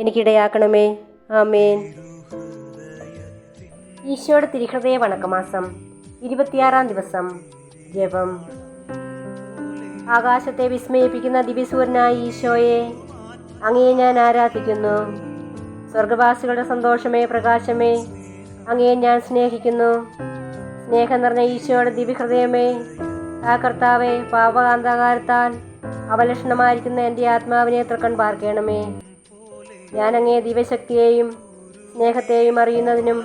എനിക്കിടയാക്കണമേ. ആമേൻ. ഈശോയുടെ തിരുഹൃദയ വണക്കമാസം ഇരുപത്തിയാറാം ദിവസം ജപം. ആകാശത്തെ വിസ്മയിപ്പിക്കുന്ന ദിവ്യസൂരനായ ഈശോയെ അങ്ങയെ ഞാൻ ആരാധിക്കുന്നു. സ്വർഗവാസികളുടെ സന്തോഷമേ പ്രകാശമേ അങ്ങയെ ഞാൻ സ്നേഹിക്കുന്നു. സ്നേഹം നിറഞ്ഞ ഈശോയുടെ ദിവ്യഹൃദയമേ ആ കർത്താവെ പാപകാന്താകാരത്താൽ അവലക്ഷണമായിരിക്കുന്ന എന്റെ ആത്മാവിനെ തൃക്കൺ പാർക്കണമേ ഞാൻ അങ്ങേ ദിവ്യശക്തിയെയും സ്നേഹത്തെയും അറിയുന്നതിനും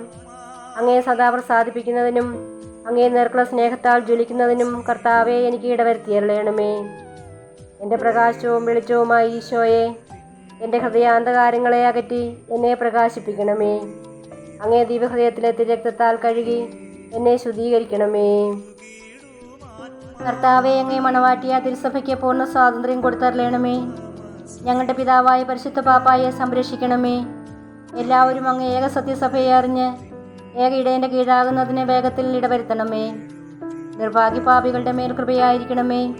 അങ്ങേ സദാ പ്രസാദിപ്പിക്കുന്നതിനും അങ്ങേ നേർക്കുള്ള സ്നേഹത്താൽ ജ്വലിക്കുന്നതിനും കർത്താവെ എനിക്ക് ഇടവരുത്തിയല്ലേണമേ എന്റെ പ്രകാശവും വെളിച്ചവുമായ ഈശോയെ എന്റെ ഹൃദയാന്തകാരങ്ങളെ അകറ്റി എന്നെ പ്രകാശിപ്പിക്കണമേ. അങ്ങേ ദിവ്യഹൃദയത്തിലെ തിരക്തത്താൽ കഴുകി എന്നെ ശുദ്ധീകരിക്കണമേ. കർത്താവെ അങ്ങേ മണവാട്ടിയ തിരുസഭയ്ക്ക് പൂർണ സ്വാതന്ത്ര്യം കൊടുത്തരളയണമേ ഞങ്ങളുടെ പിതാവായ പരിശുദ്ധ പാപ്പായെ സംരക്ഷിക്കണമേ. എല്ലാവരും അങ്ങ് ഏക സത്യസഭയെ അറിഞ്ഞ് ഏക ഇടേന്റെ കീഴാകുന്നതിന് വേഗത്തിൽ ഇടവരുത്തണമേ. നിർഭാഗ്യപാപികളുടെ മേൽ കൃപയായിരിക്കണമേ.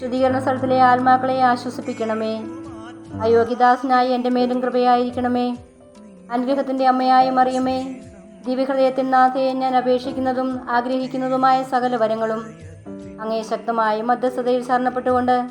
ശുദ്ധീകരണ സ്ഥലത്തിലെ ആത്മാക്കളെ ആശ്വസിപ്പിക്കണമേ. അയോഗ്യദാസനായി എന്റെ മേലും കൃപയായിരിക്കണമേ. അനുഗ്രഹത്തിന്റെ അമ്മയായ മറിയമേ ദിവ്യഹൃദയത്തിൻ നാഥയെ ഞാൻ അപേക്ഷിക്കുന്നതും ആഗ്രഹിക്കുന്നതുമായ സകല വരങ്ങളും അങ്ങേ ശക്തമായ മധ്യസ്ഥതയിൽ ശരണപ്പെട്ടുകൊണ്ട്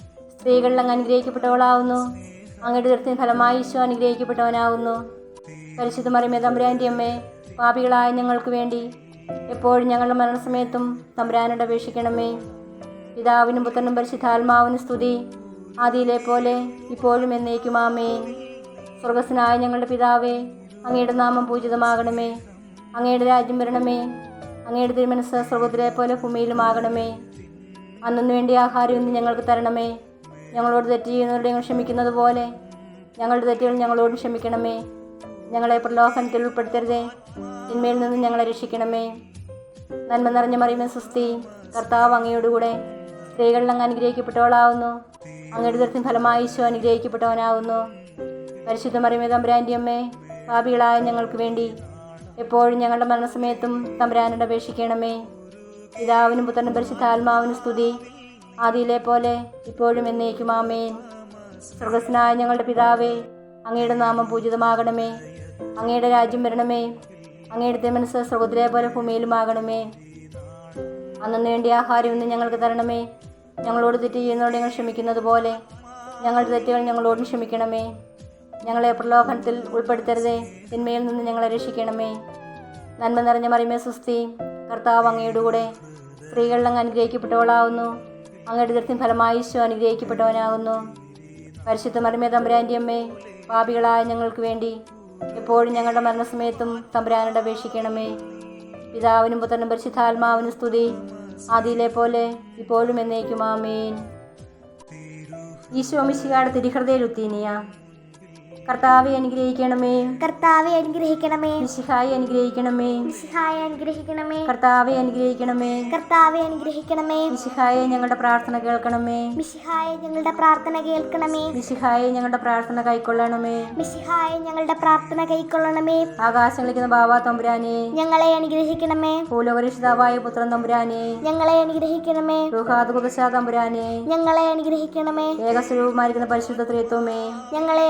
സ്ത്രീകളിൽ അങ്ങ് അനുഗ്രഹിക്കപ്പെട്ടവളാവുന്നു. അങ്ങയുടെ ദൃത്തിന് ഫലമായി ഈശോ അനുഗ്രഹിക്കപ്പെട്ടവനാവുന്നു. പരിശുദ്ധ മറിയമേ തമ്പുരാന്റെ അമ്മേ പാപികളായ ഞങ്ങൾക്ക് വേണ്ടി എപ്പോഴും ഞങ്ങളുടെ മരണസമയത്തും തമ്പുരാനോട് അപേക്ഷിക്കണമേ. പിതാവിനും പുത്രനും പരിശുദ്ധാത്മാവിനും സ്തുതി. ആദിയിലെ പോലെ ഇപ്പോഴും എന്നേക്കും ആമേ സ്വർഗസ്സനായ ഞങ്ങളുടെ പിതാവേ അങ്ങയുടെ നാമം പൂജിതമാകണമേ. അങ്ങയുടെ രാജ്യം വരണമേ. അങ്ങയുടെ തിരുമനസ് സ്വർഗത്തിലെ പോലെ ഭൂമിയിലുമാകണമേ. അന്നു വേണ്ടി ആഹാരം ഇന്ന് ഞങ്ങൾക്ക് തരണമേ. ഞങ്ങളോട് തെറ്റ് ചെയ്യുന്നവരുടെ ഞങ്ങൾ ക്ഷമിക്കുന്നത് പോലെ. ഞങ്ങളുടെ തെറ്റുകൾ ഞങ്ങളോടും ക്ഷമിക്കണമേ. ഞങ്ങളെ പ്രലോഭനത്തിൽ ഉൾപ്പെടുത്തരുതേ. തിന്മയിൽ നിന്ന് ഞങ്ങളെ രക്ഷിക്കണമേ. നന്മ നിറഞ്ഞ മറിയുമേ സുസ്തി കർത്താവ് അങ്ങയോടുകൂടെ സ്ത്രീകളിൽ അങ്ങ് അനുഗ്രഹിക്കപ്പെട്ടവളാവുന്നു. അങ്ങയുടെ ദൃത്തിന് ഫലമായി ഈശോ അനുഗ്രഹിക്കപ്പെട്ടവനാവുന്നു. പരിശുദ്ധ മറിയമേ തമ്പുരാന്റെ അമ്മേ പാപികളായ ഞങ്ങൾക്ക് വേണ്ടി എപ്പോഴും ഞങ്ങളുടെ മരണസമയത്തും തമ്പുരാനോട് അപേക്ഷിക്കണമേ. പിതാവിനും പുത്രനും പരിശുദ്ധ ആത്മാവിനും സ്തുതി. ആദിയിലെ പോലെ ഇപ്പോഴും എന്നേക്കും ആമേൻ. സ്വർഗസ്നായ ഞങ്ങളുടെ പിതാവേ അങ്ങയുടെ നാമം പൂജിതമാകണമേ. അങ്ങയുടെ രാജ്യം വരണമേ. അങ്ങയുടെ മനസ്സ് സ്വർഗത്തിലെ പോലെ ഭൂമിയിലുമാകണമേ. അന്നു വേണ്ടി ആഹാരം ഇന്ന് ഞങ്ങൾക്ക് തരണമേ. ഞങ്ങളോട് തെറ്റ് ചെയ്യുന്നതോടെ ഞങ്ങൾ ക്ഷമിക്കുന്നത് പോലെ ഞങ്ങളുടെ തെറ്റുകൾ ഞങ്ങളോടും ക്ഷമിക്കണമേ. ഞങ്ങളെ പ്രലോഭനത്തിൽ ഉൾപ്പെടുത്തരുതേ. തിന്മയിൽ നിന്ന് ഞങ്ങളെ രക്ഷിക്കണമേ. നന്മ നിറഞ്ഞ മറിമേ സുസ്തി കർത്താവ് അങ്ങയുടെ കൂടെ സ്ത്രീകളിൽ അങ്ങ് അനുഗ്രഹിക്കപ്പെട്ടവളാവുന്നു. അങ്ങയുടെ ദൃത്തിൻ ഫലമായി ഈശോ അനുഗ്രഹിക്കപ്പെട്ടവനാകുന്നു. പരിശുദ്ധ മറിമേ തമ്പുരാന്റെ അമ്മേ പാപികളായ ഞങ്ങൾക്ക് വേണ്ടി എപ്പോഴും ഞങ്ങളുടെ മരണസമയത്തും തമ്പുരാനോട് അപേക്ഷിക്കണമേ. പിതാവിനും പുത്രനും പരിശുദ്ധാത്മാവിനും സ്തുതി. ആദിയിലെ പോലെ ഇപ്പോഴും എന്നേക്കും ആമേൻ ഈശോ മിശികാട് തിരിഹൃദയ ലുത്തീനിയ കർത്താവെ അനുഗ്രഹിക്കണമേ. കർത്താവെ അനുഗ്രഹിക്കണമേ. മിശിഹായി അനുഗ്രഹിക്കണമേ. മിശിഹായെ അനുഗ്രഹിക്കണമേ. കർത്താവെ അനുഗ്രഹിക്കണമേ. കർത്താവെ അനുഗ്രഹിക്കണമേ. മിശിഹായെ ഞങ്ങളുടെ പ്രാർത്ഥന കേൾക്കണമേ. മിശിഹായെ ഞങ്ങളുടെ പ്രാർത്ഥന കേൾക്കണമേ. മിശിഹായെ ഞങ്ങളുടെ പ്രാർത്ഥന കൈക്കൊള്ളണമേ. മിശിഹായെ ഞങ്ങളുടെ പ്രാർത്ഥന കൈക്കൊള്ളണമേ. ആകാശങ്ങളിക്കുന്ന ബാബാ തമ്പുരാനെ. ഞങ്ങളെ അനുഗ്രഹിക്കണമേ. ഭൂലോകരക്ഷിതാവായ പുത്രൻ തമ്പുരാനെ. ഞങ്ങളെ അനുഗ്രഹിക്കണമേ. റുഹാദ് കുദശാ തമ്പുരാനെ. ഞങ്ങളെ അനുഗ്രഹിക്കണമേ. ഏകസ്വരൂപമായിരിക്കുന്ന പരിശുദ്ധ ത്രിത്വമേ. ഞങ്ങളെ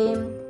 đêm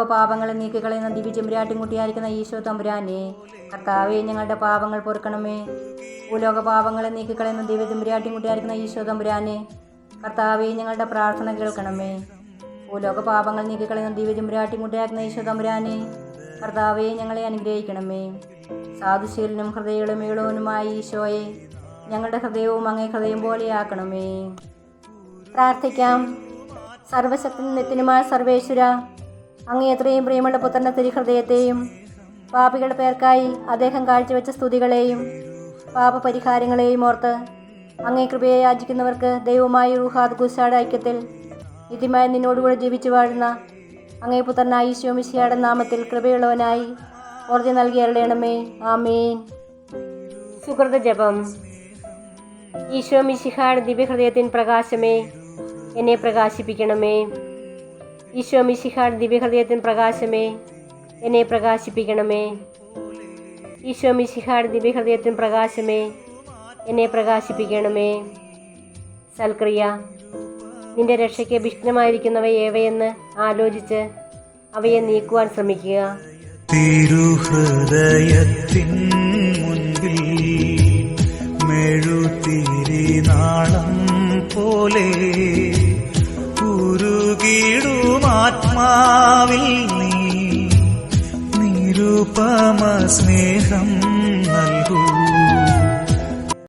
പാപങ്ങളെ നീക്കിക്കളയുന്ന ദിവ്യചെമ്പുരാട്ടിൻകുട്ടിയായിരിക്കുന്ന ഈശോ തമ്പുരാനെ. കർത്താവെ ഞങ്ങളുടെ പാപങ്ങൾ പൊറുക്കണമേ. ഭൂലോക പാപങ്ങളെ നീക്കിക്കളയുന്ന ദിവ്യചെമ്പുരാട്ടിൻകുട്ടിയായിരിക്കുന്ന ഈശോ തമ്പുരാനെ. കർത്താവെ ഞങ്ങളുടെ പ്രാർത്ഥന കേൾക്കണമേ. ഭൂലോക പാപങ്ങൾ നീക്കിക്കളയുന്ന ദിവ്യചെമ്പുരാട്ടിൻകുട്ടിയായിരിക്കുന്ന ഈശോ തമ്പുരാനെ. കർത്താവെ ഞങ്ങളെ അനുഗ്രഹിക്കണമേ. സാധുശീലനും ഹൃദയങ്ങളുമേളവനുമായ ഈശോയെ ഞങ്ങളുടെ ഹൃദയവും അങ്ങേ ഹൃദയം പോലെയാക്കണമേ. പ്രാർത്ഥിക്കാം. സർവശക്തി നിത്യനുമായ സർവേശ്വര അങ്ങേ എത്രയും പ്രിയമുള്ള പുത്രന്റെ തിരുഹൃദയത്തെയും പാപികളുടെ പേർക്കായി അദ്ദേഹം കാഴ്ചവെച്ച സ്തുതികളെയും പാപപരിഹാരങ്ങളെയും ഓർത്ത് അങ്ങേ കൃപയെ യാചിക്കുന്നവർക്ക് ദൈവമായി റുഹാദ് ഗുസാഡ് ഐക്യത്തിൽ നിത്യമായി നിന്നോടുകൂടെ ജീവിച്ചു വാഴുന്ന അങ്ങേ പുത്രനായ ഈശോ മിശിയുടെ നാമത്തിൽ കൃപയുള്ളവനായി ഓർജ നൽകി അരളയണമേ ആമേൻ. സുഹൃത ജപം. ഈശോ മിശിഹായുടെ ദിവ്യഹൃദയത്തിൻ പ്രകാശമേ എന്നെ പ്രകാശിപ്പിക്കണമേ. ഈശോ മിശിഹാൻ ദിവ്യഹൃദയത്തിൻ പ്രകാശമേ എന്നെ പ്രകാശിപ്പിക്കണമേ. ഈശോ മിശിഹാൻ ദിവ്യഹൃദയത്തിൻ പ്രകാശമേ എന്നെ പ്രകാശിപ്പിക്കണമേ. സൽക്രിയ നിന്റെ രക്ഷയ്ക്ക് ഭീഷണമായിരിക്കുന്നവ ഏവയെന്ന് ആലോചിച്ച് അവയെ നീക്കുവാൻ ശ്രമിക്കുക. തിരുഹൃദയത്തിൻ ഉരുകിടുമാത്മാവിൽ നീ നിരുപമ സ്നേഹം